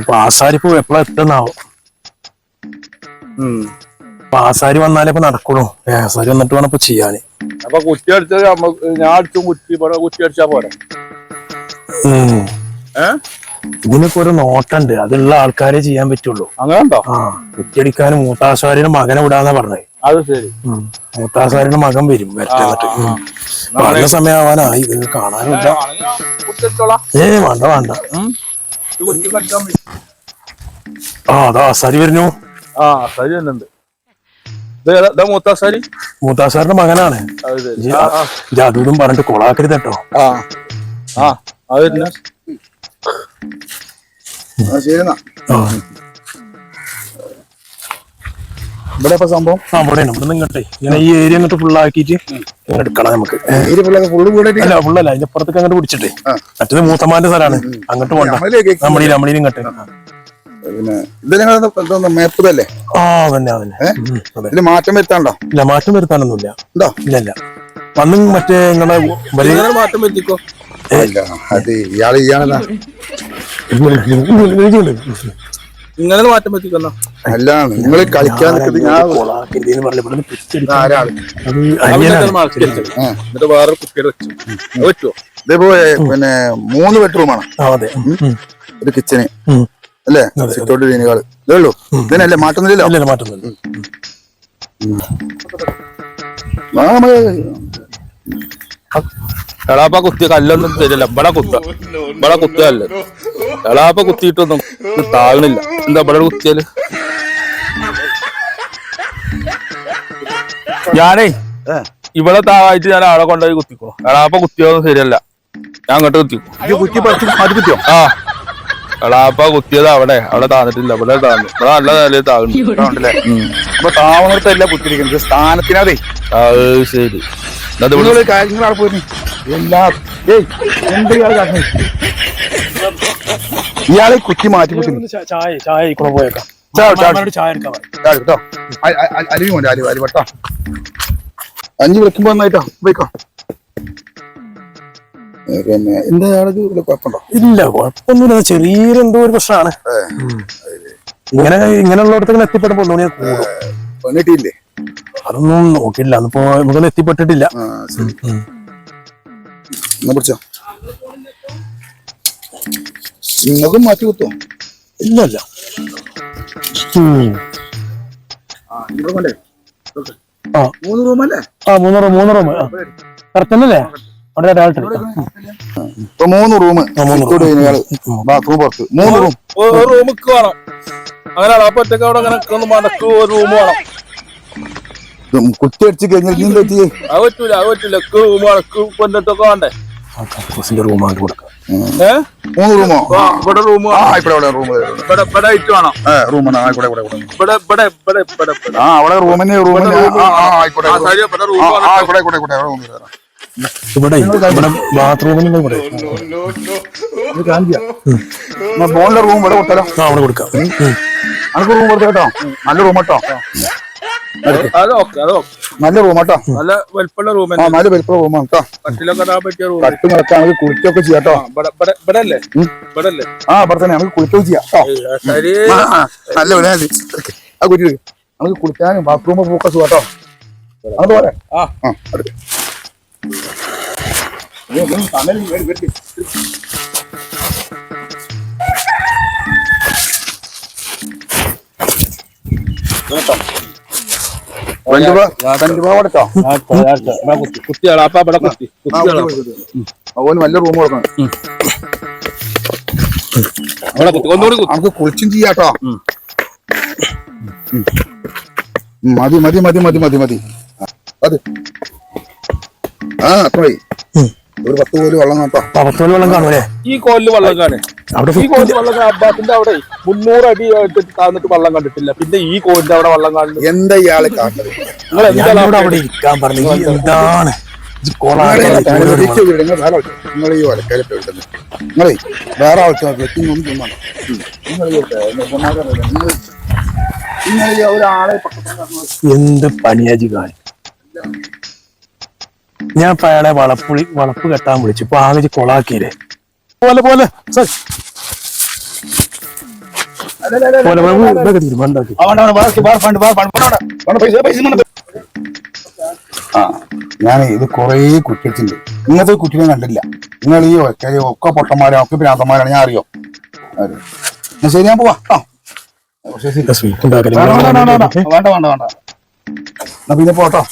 ഇപ്പൊ ആസാരിപ്പോ എപ്പോഴാ എത്തുന്നാവോ? അപ്പൊ ആസാരി വന്നാലേ ഇപ്പൊ നടക്കുള്ളൂ. ആസാരി വന്നിട്ട് വേണം ഇപ്പൊ ചെയ്യാന്. അപ്പൊ കുറ്റി അടിച്ചത് ഞാൻ അടിച്ചും കുറ്റി കുറ്റി അടിച്ചാ പോരെ? ഇതിനൊക്കെ ഒരു നോട്ടുണ്ട്. അതുള്ള ആൾക്കാരെ ചെയ്യാൻ പറ്റുള്ളൂ. അങ്ങനെ ഉണ്ടോ ആ കുറ്റിയടിക്കാൻ മൂത്താസാരിയുടെ മകനെ വിടാന്നാ പറഞ്ഞത് അത് ശരി. മൂത്താസാരിയുടെ മകൻ വരും വരട്ടെ. പറഞ്ഞ സമയമാവാനായി. ഇത് കാണാനില്ല. ഏ വേണ്ട വേണ്ട. ആ അതാ വരുന്നു. മൂത്താസാരി. മകനാണ്. ഇജ്ജ് പറഞ്ഞിട്ട് കൊളാക്കരുത് കേട്ടോ ആ ആ അത് ഇവിടെ സംഭവം? ആ ഇവിടെ ഇങ്ങോട്ടെ. ഇങ്ങനെ ഈ ഏരിയ അങ്ങോട്ട് ഫുള്ളാക്കിയിട്ട് എടുക്കണം നമുക്ക് അല്ല ഫുള്ളല്ല അതിന്റെ പുറത്തേക്ക് അങ്ങോട്ട് പിടിച്ചിട്ടേ മറ്റേത് മൂത്തമാന്റെ സ്ഥലമാണ് അങ്ങോട്ട് പോകണ്ട നമ്മളിലേക്ക് നമ്മളീ നമ്മളീ ഇങ്ങോട്ട് മാറ്റം വരുത്താണ്ടോ ഇല്ല മാറ്റം വരുത്താനൊന്നുമില്ല ഇല്ല വന്ന് മറ്റേ നിങ്ങളെ വലിയ ഇങ്ങനെ മാറ്റം പറ്റിക്കോ ഇല്ല അത് ഇയാൾ ഇയാളെന്നാ ഇങ്ങനെ മാറ്റം പറ്റിക്കുന്ന അല്ല നിങ്ങൾ കളിക്കാൻ എന്നിട്ട് വേറെ കുട്ടിയുടെ വെച്ചു. പറ്റുമോ ഇതിപ്പോ പിന്നെ മൂന്ന് ബെഡ്റൂം ആണ് ഒരു കിച്ചന്. അല്ലേ? സിറ്റോട്ട് ലീനുകൾ ഇതേ ഉള്ളൂ. ഇതിനല്ലേ മാറ്റുന്നില്ലല്ലോ മാറ്റുന്നില്ല എളാപ്പ കുത്തിയ കല്ലൊന്നും തരില്ല. ഇവിടെ കുത്ത ഇവിടെ കുത്തുകല്ല എളാപ്പ കുത്തിയിട്ടൊന്നും ഇത് താഴണില്ല എന്താ ഇവിടെ കുത്തിയാൽ? ഞാനേ ഇവിടെ താഴായിട്ട് ഞാൻ ആളെ കൊണ്ടുപോയി കുത്തിക്കോ. എളാപ്പ കുത്തിയതൊന്നും ശരിയല്ല. ഞാൻ അങ്ങോട്ട് കുത്തിക്കോ കുത്തി മാറ്റി കുത്തിയോ? ആ. എളാപ്പ കുത്തിയത് അവിടെ. അവിടെ താന്നിട്ടില്ല. ഇവിടെ താന്നു. ഇവിടെ നല്ല നിലയിൽ താഴുന്നു ഉണ്ടല്ലേ അപ്പൊ താവണത്തല്ല കുത്തിരിക്കുന്നത് സ്ഥാനത്തിനതേ. അത് ശരി. കാര്യങ്ങളാണ് കാര്യങ്ങൾ അവിടെ പോയി എല്ലാ ഏയ് എന്ത് ഇയാൾ കാട്ടുന്നത്? ഇയാളെ കുറ്റി മാറ്റി കുത്തി ചായ ചായ കൂടെ പോയേക്കാം. ചായ, ചായ. മാമാനോട് ചായ എടുക്കാൻ പറ. കേട്ടോ അരുവി കൊണ്ട് അരുവി അരുവ കേട്ടോ അഞ്ച് വിളിക്കുമ്പോ നന്നായിട്ടോ പോയിക്കോ. ഏ, പിന്നെ എന്താ ഇയാൾക്ക് കുഴപ്പമുണ്ടോ? ഇല്ല കുഴപ്പമൊന്നുമില്ല. ചെറിയൊരു എന്തോ ഒരു പ്രശ്നമാണ്. ഇങ്ങനെ ഇങ്ങനെയുള്ളിടത്ത് ഇങ്ങനെ എത്തിപ്പെടുമ്പോ തോന്നിട്ടില്ലേ അതൊന്നും നോക്കില്ല അതിപ്പോ നമുക്കൊന്നും എത്തിപ്പെട്ടിട്ടില്ല. എന്നാ പിടിച്ചോ? നിങ്ങൾക്കും മാറ്റി കുത്തോ? ഇല്ലല്ല. മൂന്ന് റൂമല്ലേ ആ മൂന്ന് റൂം മൂന്ന് റൂം അവിടെ ഇപ്പൊ മൂന്ന് റൂം. ബാത്റൂം പുറത്ത്. മൂന്ന് വേണം. അങ്ങനെ എളാപ്പ ഒറ്റയ്ക്ക് അവിടെ അങ്ങനെ നിൽക്കുന്നു മടക്ക് ഒരു റൂം വേണം. കുത്തി അടിച്ച് കഴിഞ്ഞാൽ നീ എന്താ ചെയ്യേ അത് പറ്റൂല അത് പറ്റൂല. റൂം അടക്ക് കൊണ്ടിട്ടൊക്കെ വേണ്ടേ? കക്കൂസിന്റെ റൂം ആണ്ട് കൊടുക്കാം. മൂന്ന് റൂമോ ഇവിടെ റൂം ആ ഇവിടെ ഇവിടെ വേണം. ആയിക്കോട്ടെ ഇവിടെ ഇവിടെ ഇവിടെ ഇവിടെ. ഇവിടെ ഇവിടെ ഇവിടെ ആ അവിടെ റൂം തന്നെ ആ ആ, ആയിക്കോട്ടെ ആ, ശരി, റൂം ആ, വേണം. ആ, ആയിക്കോട്ടെ ആയിക്കോട്ടെ ആയിക്കോട്ടെ തരാം. ഇവിടെ ഇവിടെ ബാത്റൂമിൽ ഇവിടെ. റൂം ഇവിടെ കൊടുത്താലോ ആ അവിടെ കൊടുക്കാം. അനക്ക് റൂം കൊടുത്ത കേട്ടോ. നല്ല റൂം കേട്ടോ അത് ഓക്കെ അത് ഓക്കെ. നല്ല റൂം കേട്ടോ നല്ല വലിപ്പമുള്ള റൂം ആ നല്ല വലിപ്പ റൂമാണ് കേട്ടോ കട്ടിലൊക്കെ ഇടാൻ പറ്റിയ റൂം കട്ട് നടക്കാൻ നമുക്ക് കുളിക്കൊക്കെ ചെയ്യാം കേട്ടോ ഇവിടെ ഇവിടെ ഇവിടെ അല്ലേ ഇവിടെ അല്ലേ ആ അവിടെ തന്നെ നമുക്ക് കുളിക്കൊക്കെ ചെയ്യാം കേട്ടോ നല്ല വില ആ കുറ്റി നമുക്ക് കുളിക്കാനും ബാത്റൂം പോക്കെ സുഖം കേട്ടോ അത് പോരെ. ആ. ആ അടുത്ത് രണ്ട് രൂപ രണ്ട് രൂപ കൊടുത്തോ കുത്തിയാളാ അപ്പൊ ഇവിടെ കുത്തി കുത്തിയാളാ. അതുപോലെ നല്ല റൂം കൊടുക്കണം. അവിടെ കുത്തി ഒന്നുകൂടി നമുക്ക് കുളിച്ചും ചെയ്യാട്ടോ. മതി മതി മതി മതി മതി മതി. അത്. ആ അത്ര. ഒരു പത്ത് കോൽ വെള്ളം നോട്ടോ പത്തോൽ വെള്ളം കാണൂലേ ഈ കോലിൽ വെള്ളം കാണേ. അവിടെ ഈ കോലിൽ വെള്ളം കാണാൻ അബ്ബാസിന്റെ അവിടെ മുന്നൂറ് അടി താന്നിട്ട് വെള്ളം കണ്ടിട്ടില്ല. പിന്നെ ഈ കോലിന്റെ അവിടെ വെള്ളം എന്താ ഇയാളെ കാണുന്നത് നിങ്ങൾ എന്താ ഞാനിവിടെ അവിടെ ഇരിക്കാൻ പറഞ്ഞു. ഈ എന്താണ്? നിങ്ങൾ ഈ നിങ്ങളെ വേറെ ഒന്നും തിന്നണം നിങ്ങൾ നിങ്ങൾ ഈ ഒരാളെ പക്കത്ത് എന്ത് പണിയാജി കാണി ഞാൻ ഇപ്പൊ അയാളെ വളപ്പുളി വളപ്പ് കെട്ടാൻ വിളിച്ചു. ഇപ്പൊ ആകെ കൊളാക്കിയില്ലേ? പോലെ പോലെ. ഇതൊക്കെ തീരുമാനമുണ്ടാക്കി. ആ. ആ ഞാൻ ഇത് കുറേ കുറ്റിച്ചിട്ടുണ്ട് ഇങ്ങനത്തെ കുറ്റിനെ കണ്ടില്ല നിങ്ങൾ ഈ ഒറ്റ ഒക്കെ പൊട്ടന്മാരാണ് ഒക്കെ ഭ്രാന്തന്മാരാണ്. ഞാൻ അറിയോ. എന്നാ ശരി ഞാൻ പോവാ. വേണ്ട വേണ്ട വേണ്ട. എന്നാ പിന്നെ പോട്ടോ.